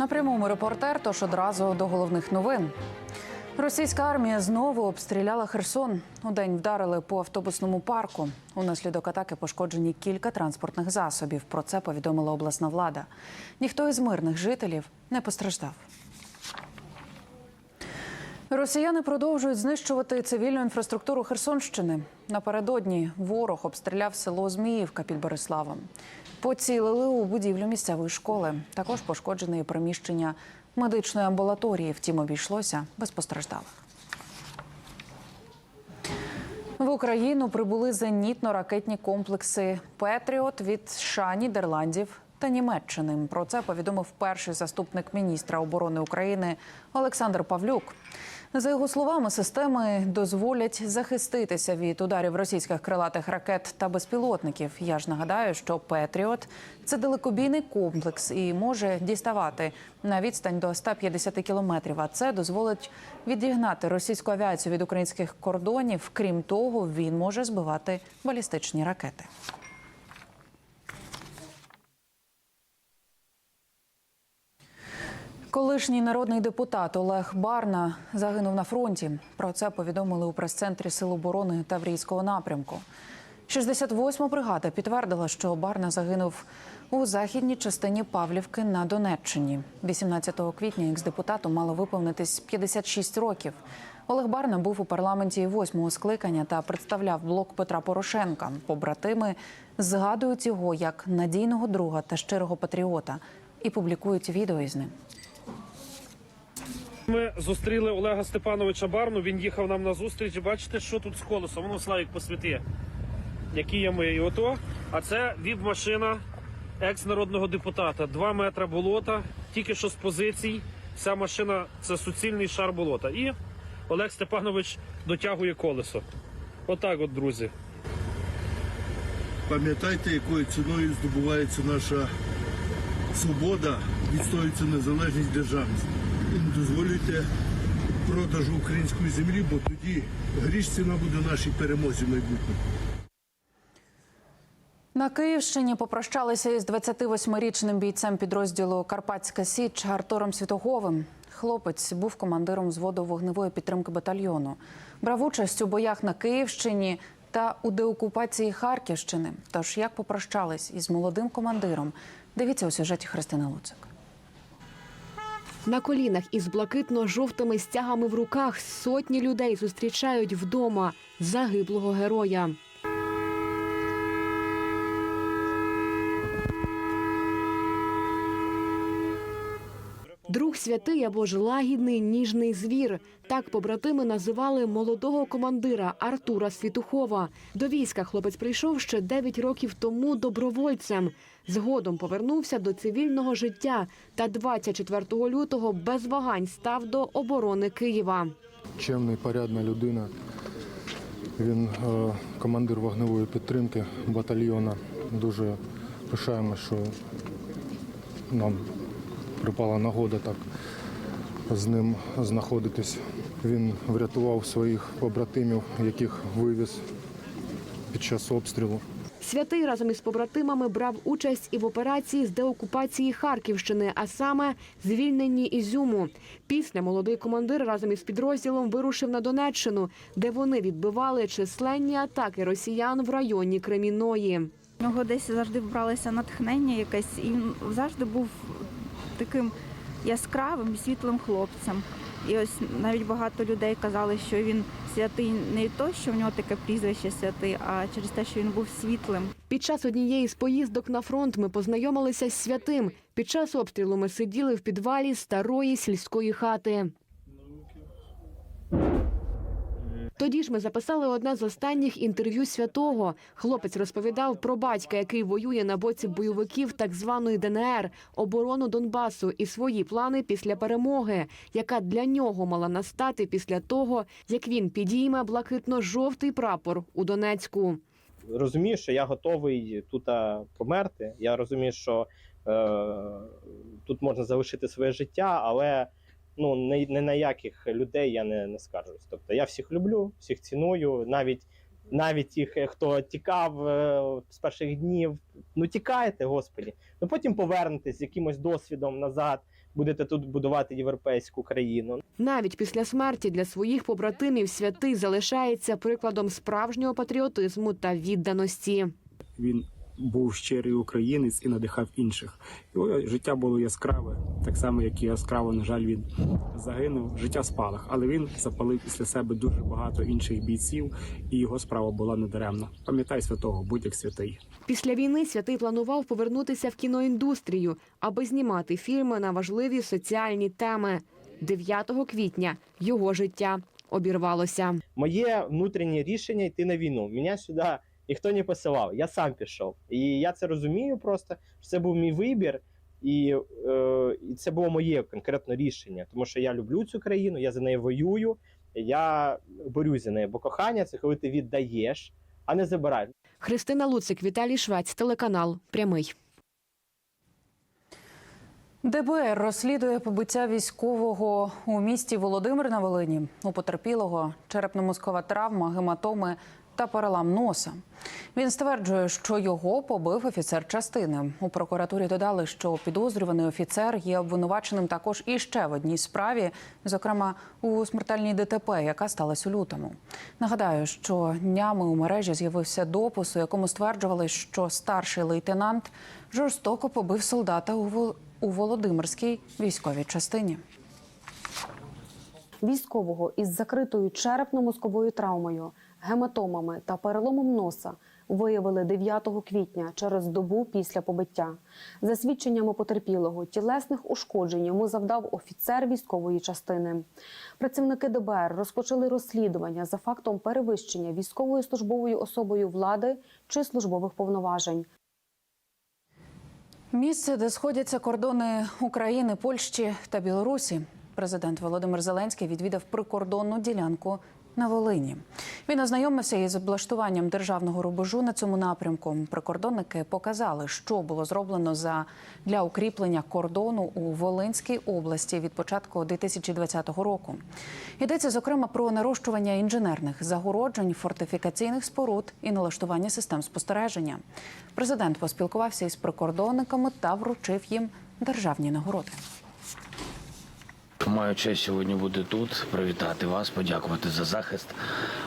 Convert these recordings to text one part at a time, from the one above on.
На прямому репортер, тож одразу до головних новин. Російська армія знову обстріляла Херсон. У день вдарили по автобусному парку. Унаслідок атаки пошкоджені кілька транспортних засобів. Про це повідомила обласна влада. Ніхто із мирних жителів не постраждав. Росіяни продовжують знищувати цивільну інфраструктуру Херсонщини. Напередодні ворог обстріляв село Зміївка під Бориславом. Поцілили у будівлю місцевої школи. Також пошкоджене приміщення медичної амбулаторії. Втім, обійшлося без постраждалих. В Україну прибули зенітно-ракетні комплекси Петріот від США, Нідерландів та Німеччини. Про це повідомив перший заступник міністра оборони України Олександр Павлюк. За його словами, системи дозволять захиститися від ударів російських крилатих ракет та безпілотників. Я ж нагадаю, що Петріот це далекобійний комплекс і може діставати на відстань до 150 кілометрів. А це дозволить відігнати російську авіацію від українських кордонів. Крім того, він може збивати балістичні ракети. Колишній народний депутат Олег Барна загинув на фронті. Про це повідомили у прес-центрі Сил оборони Таврійського напрямку. 68-ма бригада підтвердила, що Барна загинув у західній частині Павлівки на Донеччині. 18 квітня екс-депутату мало виповнитись 56 років. Олег Барна був у парламенті восьмого скликання та представляв блок Петра Порошенка. Побратими згадують його як надійного друга та щирого патріота і публікують відео із ним. Ми зустріли Олега Степановича Барну. Він їхав нам на зустріч. Бачите, що тут з колесом? Воно Славік посвіти. Які є. І ото. А це від машина екс-народного депутата. Два метри болота, тільки що з позицій. Вся машина це суцільний шар болота. І Олег Степанович дотягує колесо. Отак, от, друзі. Пам'ятайте, якою ціною здобувається наша свобода, відстоюється незалежність державність. Дозволюйте продажу української землі, бо тоді гріш ціна буде нашій перемозі майбутньому. На Київщині попрощалися із 28-річним бійцем підрозділу Карпатська Січ Артуром Світоговим. Хлопець був командиром взводу вогневої підтримки батальйону. Брав участь у боях на Київщині та у деокупації Харківщини. Тож як попрощались із молодим командиром? Дивіться у сюжеті Христини Луцик. На колінах із блакитно-жовтими стягами в руках сотні людей зустрічають вдома загиблого героя. Друг святий або ж лагідний ніжний звір. Так побратими називали молодого командира Артура Світухова. До війська хлопець прийшов ще 9 років тому добровольцем. Згодом повернувся до цивільного життя та 24 лютого без вагань став до оборони Києва. чемний, порядна людина. Він е, командир вогневої підтримки батальйона. Дуже пишаємо, що нам припала нагода так з ним знаходитись. Він врятував своїх побратимів, яких вивіз під час обстрілу. Святий разом із побратимами брав участь і в операції з деокупації Харківщини, а саме звільненні Ізюму. Після молодий командир разом із підрозділом вирушив на Донеччину, де вони відбивали численні атаки росіян в районі Креміної. У нього десь завжди вбралося натхнення якесь, і завжди був таким яскравим, світлим хлопцем. І ось навіть багато людей казали, що він святий не то, що в нього таке прізвище святий, а через те, що він був світлим. Під час однієї з поїздок на фронт ми познайомилися з святим. Під час обстрілу ми сиділи в підвалі старої сільської хати. Тоді ж ми записали одне з останніх інтерв'ю святого. Хлопець розповідав про батька, який воює на боці бойовиків так званої ДНР, оборону Донбасу і свої плани після перемоги, яка для нього мала настати після того, як він підійме блакитно-жовтий прапор у Донецьку. розумію, що я готовий тут померти. Я розумію, що е, тут можна залишити своє життя, але ну не, не на яких людей я не, не скаржусь. Тобто я всіх люблю, всіх ціную, навіть навіть тих, е, хто тікав е, з перших днів. Ну тікайте, господі. Ну потім повернетесь з якимось досвідом назад. будете тут будувати європейську країну. Навіть після смерті для своїх побратимів святий залишається прикладом справжнього патріотизму та відданості. він був щирий українець і надихав інших. Його життя було яскраве, так само, як і яскраво, на жаль, він загинув. Життя спалах, але він запалив після себе дуже багато інших бійців, і його справа була недаремна. Пам'ятай святого, будь як святий. Після війни святий планував повернутися в кіноіндустрію, аби знімати фільми на важливі соціальні теми. 9 квітня його життя обірвалося. Моє внутрішнє рішення йти на війну. Мене сюди ніхто не посилав. Я сам пішов. І я це розумію просто, що це був мій вибір, і, е, і це було моє конкретно рішення, тому що я люблю цю країну, я за неї воюю, я борюсь за неї. Бо кохання це коли ти віддаєш, а не забираєш. Христина Луцик, Віталій Швець, телеканал Прямий. ДБР розслідує побиття військового у місті Володимир на Волині. У потерпілого черепно-мозкова травма, гематоми та перелам носа. Він стверджує, що його побив офіцер частини. У прокуратурі додали, що підозрюваний офіцер є обвинуваченим також і ще в одній справі, зокрема у смертельній ДТП, яка сталася у лютому. Нагадаю, що днями у мережі з'явився допис, у якому стверджували, що старший лейтенант жорстоко побив солдата у Вол- у Володимирській військовій частині. Військового із закритою черепно-мозковою травмою, гематомами та переломом носа виявили 9 квітня через добу після побиття. За свідченнями потерпілого, тілесних ушкоджень йому завдав офіцер військової частини. Працівники ДБР розпочали розслідування за фактом перевищення військовою службовою особою влади чи службових повноважень. Місце, де сходяться кордони України, Польщі та Білорусі. Президент Володимир Зеленський відвідав прикордонну ділянку на Волині. Він ознайомився із облаштуванням державного рубежу на цьому напрямку. Прикордонники показали, що було зроблено за для укріплення кордону у Волинській області від початку 2020 року. Йдеться зокрема про нарощування інженерних загороджень, фортифікаційних споруд і налаштування систем спостереження. Президент поспілкувався із прикордонниками та вручив їм державні нагороди. Маю честь сьогодні бути тут, привітати вас, подякувати за захист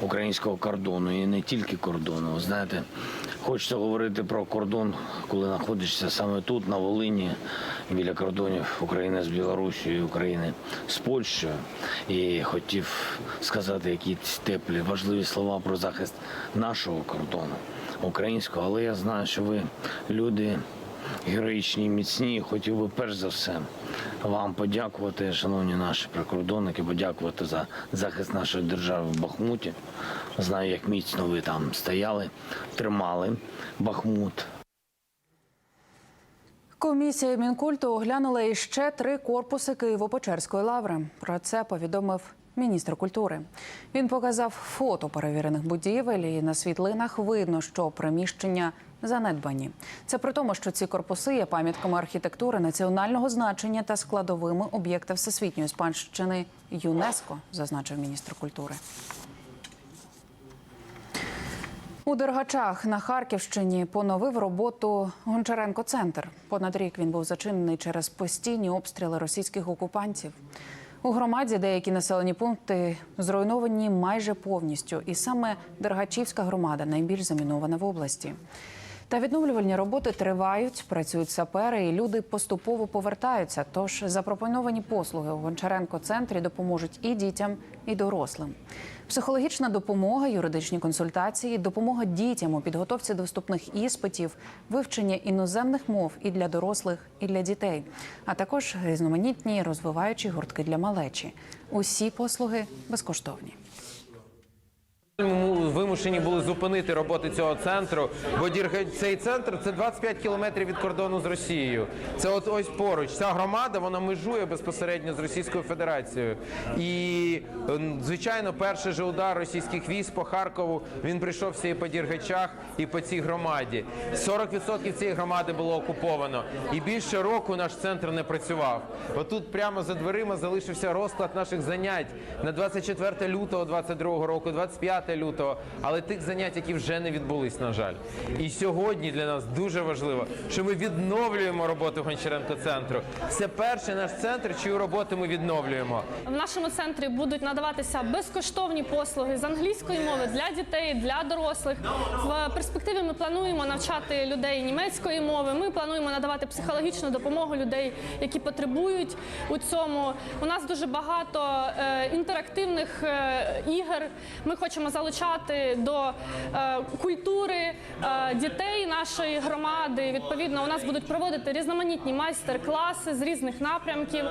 українського кордону і не тільки кордону. Знаєте, хочеться говорити про кордон, коли знаходишся саме тут, на Волині, біля кордонів України з Білорусією, України з Польщею. І хотів сказати якісь теплі, важливі слова про захист нашого кордону українського. Але я знаю, що ви люди героїчні, міцні. Хотів би перш за все вам подякувати, шановні наші прикордонники, подякувати за захист нашої держави в Бахмуті. Знаю, як міцно ви там стояли, тримали Бахмут. Комісія Мінкульту оглянула іще три корпуси Києво-Печерської лаври. Про це повідомив міністр культури. Він показав фото перевірених будівель, і на світлинах видно, що приміщення занедбані. Це при тому, що ці корпуси є пам'ятками архітектури національного значення та складовими об'єкта всесвітньої спадщини ЮНЕСКО, зазначив міністр культури. У Дергачах на Харківщині поновив роботу Гончаренко центр. Понад рік він був зачинений через постійні обстріли російських окупантів. У громаді деякі населені пункти зруйновані майже повністю, і саме Дергачівська громада найбільш замінована в області. Та відновлювальні роботи тривають, працюють сапери, і люди поступово повертаються. Тож запропоновані послуги у Гончаренко центрі допоможуть і дітям, і дорослим. Психологічна допомога, юридичні консультації, допомога дітям у підготовці до вступних іспитів, вивчення іноземних мов і для дорослих, і для дітей, а також різноманітні розвиваючі гуртки для малечі. Усі послуги безкоштовні. Вимушені були зупинити роботи цього центру, бо цей центр це 25 кілометрів від кордону з Росією. Це от ось поруч. Ця громада вона межує безпосередньо з Російською Федерацією. І звичайно, перший же удар російських військ по Харкову він прийшовся і по Діргачах, і по цій громаді. 40% цієї громади було окуповано, і більше року наш центр не працював. Отут прямо за дверима залишився розклад наших занять на 24 лютого 22 року, 25 9 лютого, але тих занять, які вже не відбулись, на жаль. І сьогодні для нас дуже важливо, що ми відновлюємо роботу Гончаренко центру. Це перший наш центр, чию роботу ми відновлюємо. В нашому центрі будуть надаватися безкоштовні послуги з англійської мови для дітей, для дорослих. В перспективі ми плануємо навчати людей німецької мови. Ми плануємо надавати психологічну допомогу людей, які потребують у цьому. У нас дуже багато е, інтерактивних е, ігор. Ми хочемо залучати до е, культури е, дітей нашої громади. Відповідно, у нас будуть проводити різноманітні майстер-класи з різних напрямків.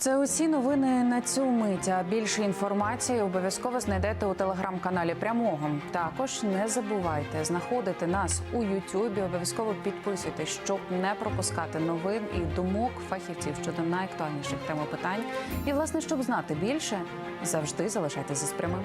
Це усі новини на цю мить. А більше інформації обов'язково знайдете у телеграм-каналі прямого. Також не забувайте знаходити нас у Ютубі. Обов'язково підписуйтесь, щоб не пропускати новин і думок фахівців щодо найактуальніших тем питань. І власне, щоб знати більше, завжди залишайтеся з прямим.